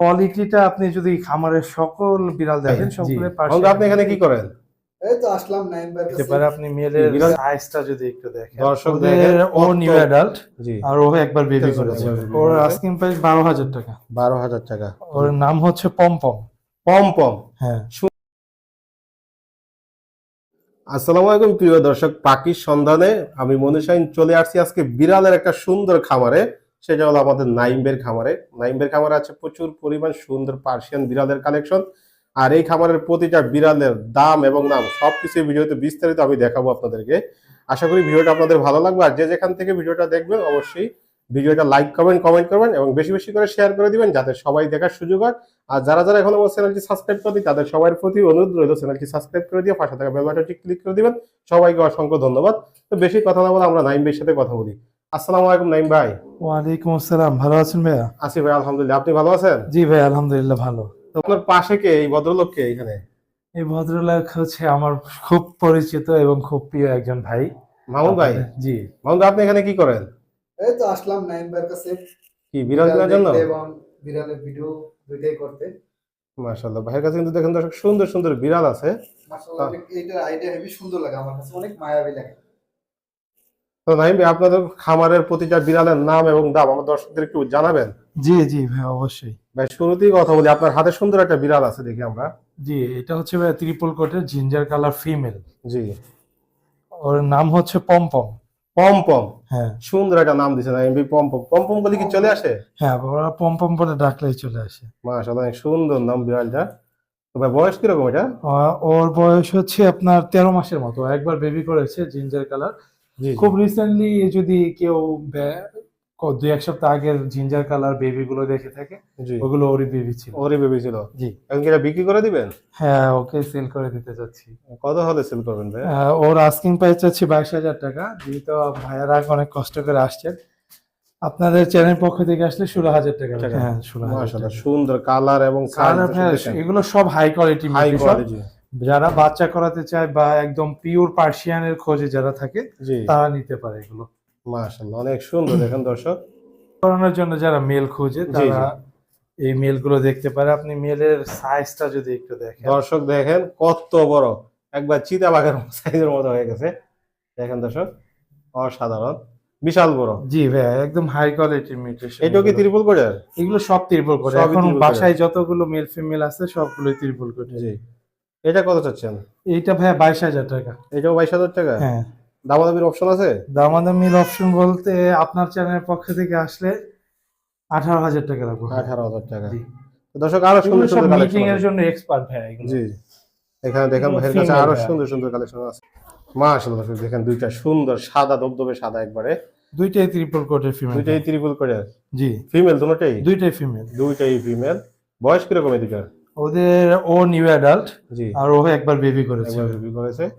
কোয়ালিটিটা আপনি যদি খামারের সকল বিড়াল দেখেন জি। সকলের বন্ধু আপনি এখানে কি করেন? এই তো আসলাম নাইন বার দেখতে পারে আপনি মেলের সাইজটা যদি একটু দেখেন। দর্শক দেখেন ও নিউ অ্যাডাল্ট জি। আর ও একবার বেবি করেছে। ওর আস্কিং প্রাইস বারো হাজার টাকা। বারো হাজার টাকা। ওর নাম হচ্ছে পমপম পম। পম হ্যাঁ। আসসালামু আলাইকুম প্রিয় দর্শক পাখির সন্ধানে আমি মনীষাইন চলে আসছি আজকে বিড়ালের একটা সুন্দর খামারে। সেটা হলো আমাদের নাইমবের খামারে। নাইমবের খামারে আছে প্রচুর পরিমাণ সুন্দর পার্সিয়ান বিড়ালের কালেকশন। আর এই খামারের প্রতিটা বিড়ালের দাম এবং নাম সবকিছু ভিডিওতে বিস্তারিত আমি দেখাবো আপনাদেরকে। আশা করি ভিডিওটা আপনাদের ভালো লাগবে। আর যে যেখান থেকে ভিডিওটা দেখবেন, অবশ্যই ভিডিওটা লাইক করবেন কমেন্ট করবেন এবং বেশি বেশি করে শেয়ার করে দিবেন যাতে সবাই দেখার সুযোগ হয়। আর যারা যারা এখন আমার চ্যানেলটি সাবস্ক্রাইব করেনি তাদের সবার প্রতি অনুরোধ রইল চ্যানেলটি সাবস্ক্রাইব করে দিয়ে পাশে থাকা বেল বাটনটি ক্লিক করে দিবেন। সবাইকে অসংখ্য ধন্যবাদ। তো বেশি কথা না বলে আমরা নাইম ভাইয়ের সাথে কথা বলি। আসসালামু আলাইকুম নাইম ভাই। ওয়ালাইকুম আসসালাম ভালো আছেন ভাইয়া? আসি ভাই আলহামদুলিল্লাহ। আপনি ভালো আছেন? জি ভাই আলহামদুলিল্লাহ ভালো। আপনার পাশে কে এই ভদ্রলোক কে এখানে? এই ভদ্রলোক হচ্ছে আমার খুব পরিচিত এবং খুব প্রিয় একজন ভাই। মামুন ভাই? জি। মামুন ভাই আপনি এখানে কি করেন? এই তো আসলাম কাছে। কি বিড়াল কেনার জন্য? এবং বিড়ালের ভিডিও দুইটাই করতে। মাশাআল্লাহ ভাইয়ের কাছে কিন্তু দেখেন দর্শক সুন্দর সুন্দর বিড়াল আছে। মাশাআল্লাহ এইটার আইডিয়া হেভি সুন্দর লাগে আমার কাছে অনেক মায়াবী লাগে। তো নাইম ভাই আপনাদের খামারের প্রতিটা বিড়ালের নাম এবং দাম আমার দর্শকদের একটু জানাবেন? জি জি ভাই অবশ্যই। ভাই শুরুতেই কথা বলি আপনার হাতে সুন্দর একটা বিড়াল আছে দেখি আমরা। জি এটা হচ্ছে ভাই ত্রিপল কোটের জিঞ্জার কালার ফিমেল জি। ওর নাম হচ্ছে পমপম পম। পম হ্যাঁ। সুন্দর একটা নাম দিছে নাইম ভাই পম পম। পম পম বলে কি চলে আসে? হ্যাঁ ওরা পমপম বলে ডাকলেই চলে আসে। মাশাআল্লাহ সুন্দর নাম বিড়ালটা। তো ভাই বয়স কীরকম এটা? ওর বয়স হচ্ছে আপনার তেরো মাসের মতো। একবার বেবি করেছে জিঞ্জার কালার খুব রিসেন্টলি যদি কেউ দুই এক সপ্তাহ আগের জিঞ্জার কালার বেবি গুলো দেখে থাকে ওগুলো ওরই বেবি ছিল। ওরে বেবি ছিল? জি। এখন কি বিক্রি করে দিবেন? হ্যাঁ ওকে সেল করে দিতে চাচ্ছি কত হলে সেল করবেন ভাই আহ, ওর আস্কিং প্রাইস চাচ্ছি বাইশ হাজার টাকা। যেহেতু ভাইয়ারা অনেক কষ্ট করে আসছেন আপনাদের চ্যানেল পক্ষ থেকে আসলে ষোলো হাজার টাকা। হ্যাঁ ষোলো হাজার সুন্দর কালার এবং কালার এগুলো সব হাই কোয়ালিটি হাই কোয়ালিটি যারা বাচ্চা করাতে চায় বা একদম পিওর পার্সিয়ানের খোঁজে যারা থাকে তারা নিতে পারে এগুলো। মাশাআল্লাহ অনেক সুন্দর দেখেন দর্শক। করানোর জন্য যারা মেল খোঁজে তারা এই মেলগুলো দেখতে পারে। আপনি মেলের সাইজটা যদি একটু দেখেন। দর্শক দেখেন কত বড়। একবার চিতা বাঘের সাইজের মতো হয়ে গেছে। দেখেন দর্শক অসাধারণ। বিশাল বড়। জি ভাইয়া একদম হাই কোয়ালিটি মিউটেশন এটাও কি ত্রিপুল করে এগুলো সব ত্রিপল করে এখন বাসায় যতগুলো মেল ফিমেল আছে সবগুলোই ত্রিপল করে জি। এটা কত চাচ্ছেন? এইটা ভাইয়া বাইশ হাজার টাকা। এটাও বাইশ হাজার টাকা? হ্যাঁ। দামাদামির অপশন আছে? দামাদামির অপশন বলতে আপনার চ্যানেলের পক্ষ থেকে আসলে আঠারো হাজার টাকা রাখব আঠারো হাজার টাকা। তো দর্শক আরও সুন্দর সুন্দর মিটিং কালেকশন এর জন্য এক্সপার্ট ভাইয়া জি। এখানে দেখেন ভাইয়ের কাছে আরও সুন্দর সুন্দর কালেকশন আছে। মাশাআল্লাহ দর্শক দেখেন দুইটা সুন্দর সাদা দবদবে সাদা একবারে। দুইটাই ত্রিপল কোটের ফিমেল দুইটাই ত্রিপুল করে জি। ফিমেল দুটোটাই দুইটাই ফিমেল দুইটাই ফিমেল বয়স কীরকম এই দুইটার ওদের ও নিউ অ্যাডাল্ট জি। আর ও একবার বেবি করেছে। একবার বিক্রি করেছে।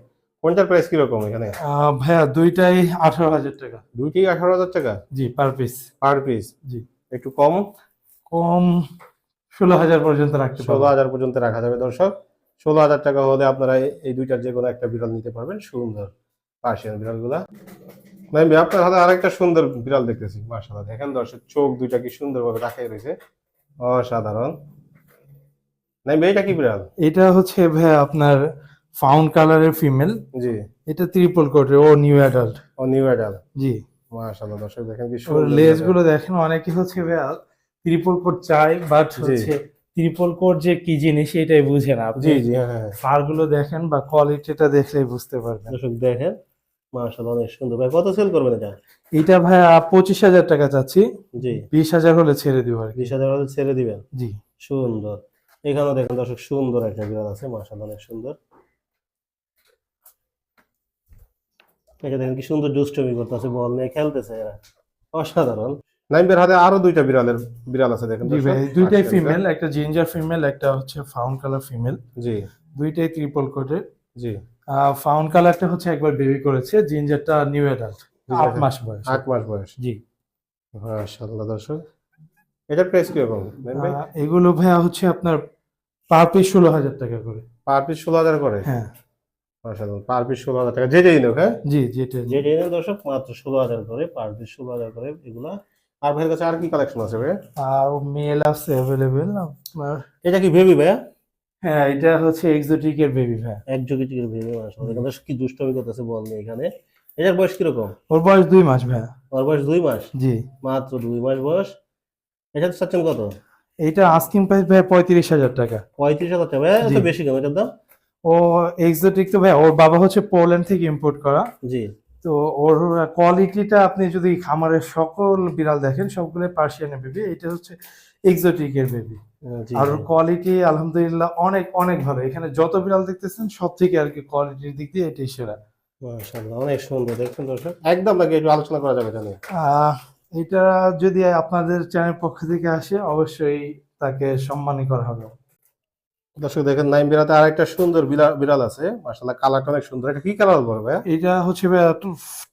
কোনটার প্রাইস কীরকম এখানে? ভাইয়া দুইটাই আঠারো হাজার টাকা। দুইটাই আঠারো হাজার টাকা? জি পার পিস পার পিস জি। একটু কম? কম ষোলো হাজার পর্যন্ত রাখতে ষোলো হাজার পর্যন্ত রাখা যাবে দর্শক। ষোলো হাজার টাকা হলে আপনারা এই- এই দুইটার যে কোনো একটা বিড়াল নিতে পারবেন। সুন্দর পার্সিয়ান বিড়ালগুলা। ম্যাম আপনার হাতে আরেকটা সুন্দর বিড়াল দেখতেছি মাশাআল্লাহ। দেখেন দর্শক চোখ দুইটা কি সুন্দরভাবে রাখাই রয়েছে। অসাধারণ। নাই এটা কি বিড়াল? এটা হচ্ছে ভাইয়া আপনার ফাউন্ড কালারের ফিমেল। জি। এটা ত্রিপল কোটের ও নিউ অ্যাডাল্ট ও নিউ অ্যাডাল জি। মাশাআল্লাহ দর্শক দেখেন কি সুন্দর লেজগুলো দেখেন অনেকে হচ্ছে ভাইয়া। ত্রিপল কোট চাই বাট হচ্ছে ত্রিপল কোট যে কি জিনিস এটাই বুঝে না আপনি। জি জি হ্যাঁ হ্যাঁ। ফারগুলো দেখেন বা কোয়ালিটিটা দেখলেই বুঝতে পারবেন। দর্শক দেখেন মাশাআল্লাহ অনেক সুন্দর। ভাই কত সেল করবেন এটা? এটা ভাইয়া পঁচিশ হাজার টাকা চাচ্ছি। জি। বিশ হাজার হলে ছেড়ে দিব আর বিশ হাজার হলে ছেড়ে দিবেন? জি। সুন্দর। এখানেও দেখেন দর্শক সুন্দর একটা বিড়াল আছে মাশাআল্লাহ অনেক সুন্দর। এটা দেখেন কি সুন্দর দুষ্টমি করতেছে বল নিয়ে খেলতেছে এরা। অসাধারণ। নাইমের হাতে আরও দুইটা বিড়ালের বিড়াল আছে দেখেন জি দর্শক। ভাই দুইটাই আচ্ছা, ফিমেল একটা জিঞ্জার ফিমেল একটা হচ্ছে ফাউন্ড কালার ফিমেল জি। দুইটাই ত্রিপল কোটের জি। ফাউন্ড কালারটা হচ্ছে একবার বেবি করেছে জিঞ্জারটা নিউ অ্যাডাল্ট আট মাস বয়স। আট মাস বয়স। জি। মাশাআল্লাহ দর্শক। এটার প্রাইস কীরকম এগুলো ভাইয়া হচ্ছে আপনার পার পিস ষোলো হাজার টাকা করে। পার পিস ষোলো হাজার করে? হ্যাঁ। মাশাআল্লাহ পার পিস ষোলো হাজার টাকা। যে যেই নোক হ্যাঁ? জি যেটা যে যেই দর্শক মাত্র ষোলো হাজার করে পার পিস ষোলো হাজার করে এগুলা। আর ভাইয়ের কাছে আর কি কালেকশন আছে ভাই আর মেল আছে অ্যাভেলেবেল আপনার এটা কি বেবি ভাইয়া? হ্যাঁ এটা হচ্ছে এক্সোটিকের বেবি ভাই এক যোগে টিকের বেবি মাশাআল্লাহ। এখানে কি দুষ্টমি করতেছে বল নেই এখানে। এটার বয়স কীরকম ওর বয়স দুই মাস ভাই ওর বয়স দুই মাস? জি। মাত্র দুই মাস বয়স। এটা তো চাচ্ছেন কত? এইটা আস্কিং প্রাইস ভাই পঁয়ত্রিশ হাজার টাকা। পঁয়ত্রিশ হাজার টাকা। এত বেশি কেন এটার দাম? ও এক্সোটিক তো ভাই ওর বাবা হচ্ছে পোল্যান্ড থেকে ইম্পোর্ট করা। জি। তো ওর কোয়ালিটিটা আপনি যদি খামারের সকল বিড়াল দেখেন সবগুলো পার্সিয়ানের বেবি এটা হচ্ছে এক্সোটিকের বেবি আর কোয়ালিটি আলহামদুলিল্লাহ অনেক অনেক ভালো। এখানে যত বিড়াল দেখতেছেন সব থেকে আর কি কোয়ালিটির দিক দিয়ে এটাই সেরা। মাশাআল্লাহ অনেক সুন্দর দেখছেন দর্শক? একদম নাকি একটু আলোচনা করা যাবে জানি এটা যদি আপনাদের চ্যানেল পক্ষ থেকে আসে অবশ্যই তাকে সম্মানই করা হবে। দর্শক দেখেন নাইম বিড়াতে আর একটা সুন্দর বিড়াল বিড়াল আছে। মাশাআল্লাহ কালারটা অনেক সুন্দর। এটা কি কালার বলব ভাইয়া? এটা হচ্ছে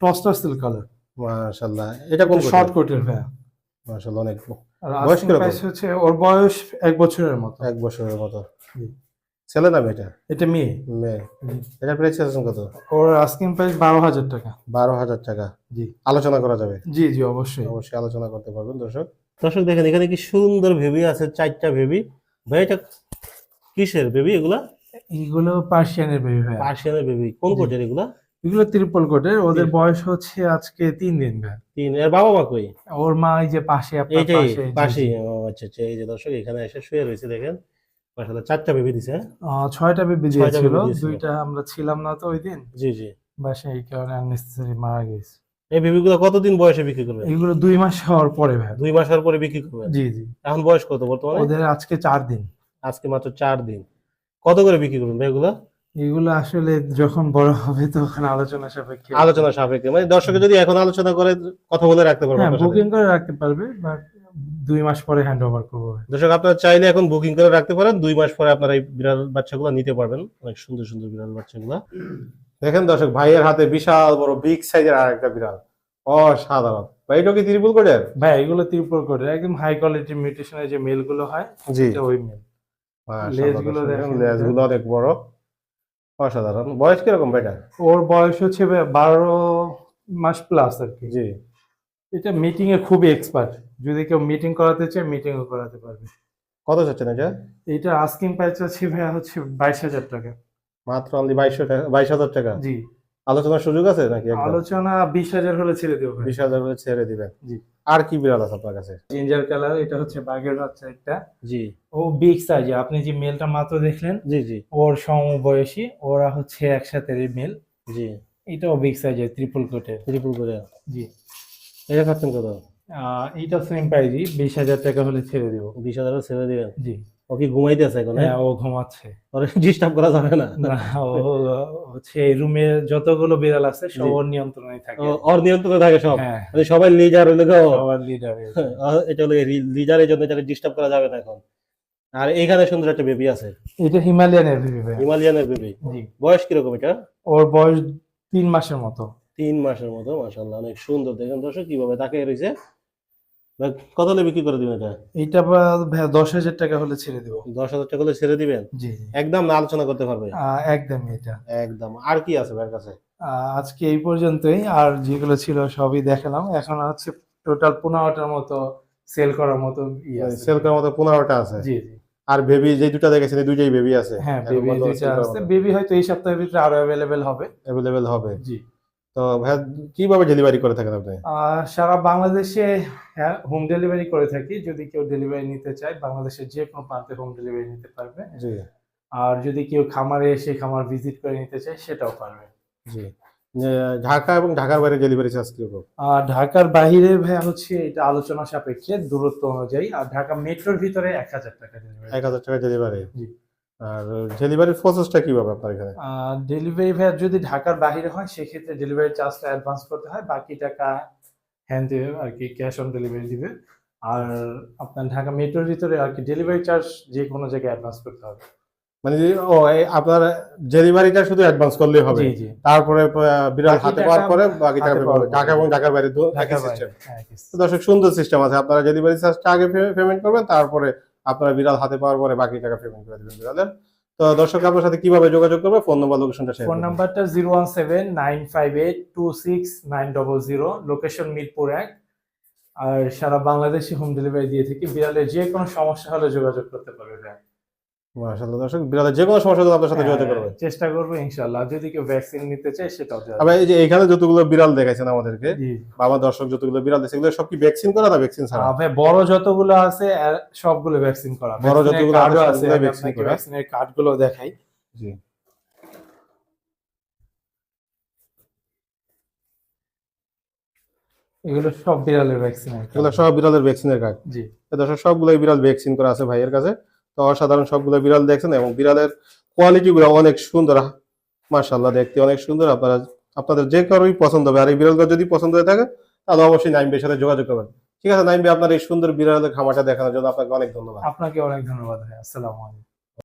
টস্টার সিল্ক কালার। মাশাআল্লাহ। এটা কোন শর্ট কোটের ভাইয়া। মাশাআল্লাহ অনেক বয়স হচ্ছে ওর বয়স এক বছরের মতো। এক বছরের মতো। ছেলে না এটা এটা মেয়ে। মেয়ে। জি। এটার প্রাইস আছে কত? ওর আস্কিং প্রাইস বারো হাজার টাকা। বারো হাজার টাকা? জি। আলোচনা করা যাবে? জি জি অবশ্যই। অবশ্যই আলোচনা করতে পারবেন দর্শক। দর্শক দেখেন এখানে কি সুন্দর ভেবি আছে চারটা ভেবি ভাই এটা কিসের বেবি এগুলা? এগুলো পার্সিয়ানের বেবি ভাই পার্সিয়ানের বেবি কোন। কোটের এগুলা? এগুলো ত্রিপল কোটের। ওদের বয়স হচ্ছে আজকে তিন দিন ভাইয়া। তিন এর বাবা মা কই? ওর মা এই যে পাশে আপনার পাশে পাশে ও আচ্ছা আচ্ছা এই যে দর্শক এখানে এসে শুয়ে রয়েছে দেখেন। মাশাআল্লাহ চারটা বেবি দিছে হ্যাঁ? ছয়টা বেবি দিয়েছিল দুইটা আমরা ছিলাম না তো ওই দিন। জি জি। এই কারণে আননেসেসারি মারা গেছে। এই বেবিগুলো কতদিন বয়সে বিক্রি করবেন? এগুলো দুই মাস হওয়ার পরে ভাই। দুই মাস হওয়ার পরে বিক্রি করবেন? জি জি। এখন বয়স কত বর্তমানে? ওদের আজকে চার দিন। আজকে মাত্র চার দিন। কত করে বিক্রি করবেন এগুলো? এগুলো আসলে যখন বড় হবে তখন আলোচনা সাপেক্ষে। আলোচনা সাপেক্ষে। মানে দর্শকে যদি এখন আলোচনা করে কথা বলে রাখতে পারব হ্যাঁ। বুকিং করে রাখতে পারবে বাট দুই মাস পরে হ্যান্ড ওভার করব দর্শক আপনারা চাইলে এখন বুকিং করে রাখতে পারেন। দুই মাস পরে আপনারা এই বিড়াল বাচ্চাগুলো নিতে পারবেন। অনেক সুন্দর সুন্দর বিড়াল বাচ্চাগুলো। দেখেন দর্শক ভাইয়ের হাতে বিশাল বড় বিগ সাইজের আর একটা বিড়াল। অসাধারণ। ভাই এটা কি ত্রিপুল কোটের ভাই এগুলো ত্রিপুর করে একদম হাই কোয়ালিটি মিউটেশনের যে মেলগুলো হয় জি। ওই মেল লেজগুলো দেখেন। লেজগুলো অনেক বড়। অসাধারণ। বয়স কীরকম ভাইটা ওর বয়স হচ্ছে বারো মাস প্লাস আর কি। জি। এটা মিটিং এ খুবই এক্সপার্ট যদি কেউ মিটিং করাতে চায় মিটিং ও করাতে পারবে। কত চাচ্ছেন এটা? এটা আস্কিং প্রাইস আছে ভাইয়া হচ্ছে বাইশ হাজার টাকা। মাত্র অনলি বাইশশো টাকা বাইশ হাজার টাকা? জি। আলোচনার সুযোগ আছে নাকি আলোচনা বিশ হাজার হলে ছেড়ে দেবো ভাই বিশ হাজার করে ছেড়ে দিবেন। জি। আর কি বিড়াল আছে আপনার কাছে? জিঞ্জার কালার এটা হচ্ছে বাঘের বাচ্চা একটা। জি। ও বিগ সাইজে আপনি যে মেলটা মাত্র দেখলেন জি জি। ওর সমবয়সী ওরা হচ্ছে একসাথে মেল জি। এটাও বিগ সাইজের ট্রিপল কোটের ত্রিপুল করে জি। এটা খাচ্ছেন কত? এইটা সেম প্রাইজই বিশ হাজার টাকা হলে ছেড়ে দিব। বিশ হাজার ছেড়ে দিবেন? জি। ও কি ঘুমাইতে আছে এখন হ্যাঁ? ও ঘুমাচ্ছে। ওরে ডিস্টার্ব করা যাবে না। ও হচ্ছে এই রুমে যতগুলো বিড়াল আছে সব ওর নিয়ন্ত্রণে থাকে। ওর নিয়ন্ত্রণে থাকে সব? হ্যাঁ। মানে সবাই লিজার হইলে সবার লিডার এটা হলো লিজারের জন্য এটা ডিস্টার্ব করা যাবে না এখন। আর এখানে সুন্দর একটা বেবি আছে। এটা হিমালয়ান এভিভি ভাই। হিমালয়ানের বেবি জি। বয়স কীরকম এটা? ওর বয়স তিন মাসের মতো। তিন মাসের মতো মাশাল্লাহ অনেক সুন্দর। দেখেন দর্শক কীভাবে তাকে রয়েছে কত হলে বিক্রি করে দিবেন এটা? ভাইয়া দশ হাজার টাকা হলে ছেড়ে দেবো। দশ হাজার টাকা হলে ছেড়ে দিবেন? জি একদম না আলোচনা করতে পারবে? একদম এটা। একদম। আর কি আছে ভাইয়ের কাছে? আজকে এই পর্যন্তই। আর যেগুলো ছিল সবই দেখালাম। এখন হচ্ছে টোটাল পনেরোটার মতো সেল করার মতো সেল করার মতো পনেরোটা আছে। জি জি। আর বেবি যে দুটা দেখেছেন দুইটাই বেবি আছে। হ্যাঁ বেবি দুইটা আছে। বেবি হয়তো এই সপ্তাহের ভিতরে আরও অ্যাভেলেবেল হবে। অ্যাভেলেবেল হবে। জি। তো ভাইয়া কীভাবে ডেলিভারি করে থাকেন আপনি? আর সারা বাংলাদেশে হ্যাঁ হোম ডেলিভারি করে থাকি। যদি কেউ ডেলিভারি নিতে চায় বাংলাদেশের যে কোনো প্রান্তে হোম ডেলিভারি নিতে পারবে। জি। আর যদি কেউ খামারে এসে খামার ভিজিট করে নিতে চায় সেটাও পারবে। জি। ঢাকা এবং ঢাকার বাইরে ডেলিভারি চার্জ কীরকম? আর ঢাকার বাইরে ভাইয়া হচ্ছে এটা আলোচনা সাপেক্ষে দূরত্ব অনুযায়ী আর ঢাকা মেট্রোর ভিতরে এক হাজার টাকা ডেলিভারি এক হাজার টাকা ডেলিভারি জি। আর ডেলিভারির প্রসেসটা কীভাবে আপনার এখানে? ডেলিভারি ভাইয়া যদি ঢাকার বাইরে হয় সেক্ষেত্রে ডেলিভারি চার্জটা অ্যাডভান্স করতে হয় বাকি টাকা হ্যান্ড দেবে আর কি ক্যাশ অন ডেলিভারি দিবে। আর আপনার ঢাকা মেট্রোর ভিতরে আর কি ডেলিভারি চার্জ যে কোনো জায়গায় অ্যাডভান্স করতে হবে। মানে ও আপনার ডেলিভারিটা শুধু অ্যাডভান্স করলেই হবে। তারপরে বিড়াল হাতে পাওয়ার পরে বাকি টাকা। ঢাকা এবং ঢাকার বাইরে দু- একই সিস্টেম দর্শক সুন্দর সিস্টেম আছে। আপনারা ডেলিভারি চার্জটা আগে পেমেন্ট করবেন তারপরে আপনারা বিড়াল হাতে পাওয়ার পরে বাকি টাকা পেমেন্ট করে দেবেন বিড়ালের। তো দর্শক আপনার সাথে কীভাবে যোগাযোগ করবে? ফোন নাম্বার লোকেশনটা শেয়ার ফোন নাম্বারটা zero one seven nine five eight two six nine double zero location Mirpur এক। আর সারা বাংলাদেশে হোম ডেলিভারি দিয়ে থাকি। বিড়ালের যে কোনো সমস্যা হলে যোগাযোগ করতে পারবে মাশাআল্লাহ দর্শক বিড়ালের যে কোনো সমস্যা আপনার সাথে যোগাযোগ করবে। হ্যাঁ, চেষ্টা করব ইনশাল্লাহ যদি কেউ ভ্যাকসিন নিতে চায় সেটাও এই যে এখানে যতগুলো বিড়াল দেখাইছেন আমাদেরকে জি। বা আমার দর্শক যতগুলো বিড়াল দেখছে এগুলো সব কি ভ্যাকসিন করা না ভ্যাকসিন ছাড়া? ভাই বড় যতগুলো আছে সবগুলো ভ্যাকসিন করা। বড় যতগুলো আছে ভ্যাকসিন করা। ভ্যাকসিনের কার্ডগুলো দেখাই। জি। এগুলো সব বিড়ালের ভ্যাকসিন এগুলো সব বিড়ালের ভ্যাকসিনের কাজ জি। দর্শক সবগুলোই বিড়াল ভ্যাকসিন করা আছে ভাইয়ের কাছে। তো অসাধারণ সবগুলো বিড়াল দেখছেন এবং বিড়ালের কোয়ালিটি গুলো অনেক সুন্দর। মার্শাল্লাহ দেখতে অনেক সুন্দর। আপনারা, আপনাদের যে কারোই পছন্দ হবে, আর এই বিড়ালগুলো যদি পছন্দ হয়ে থাকে, তাহলে অবশ্যই নাইমবের সাথে যোগাযোগ করবেন। ঠিক আছে নাইমবে আপনার এই সুন্দর বিড়ালের খামারটা দেখানোর জন্য আপনাকে অনেক ধন্যবাদ। আপনাকে অনেক ধন্যবাদ আসসালামু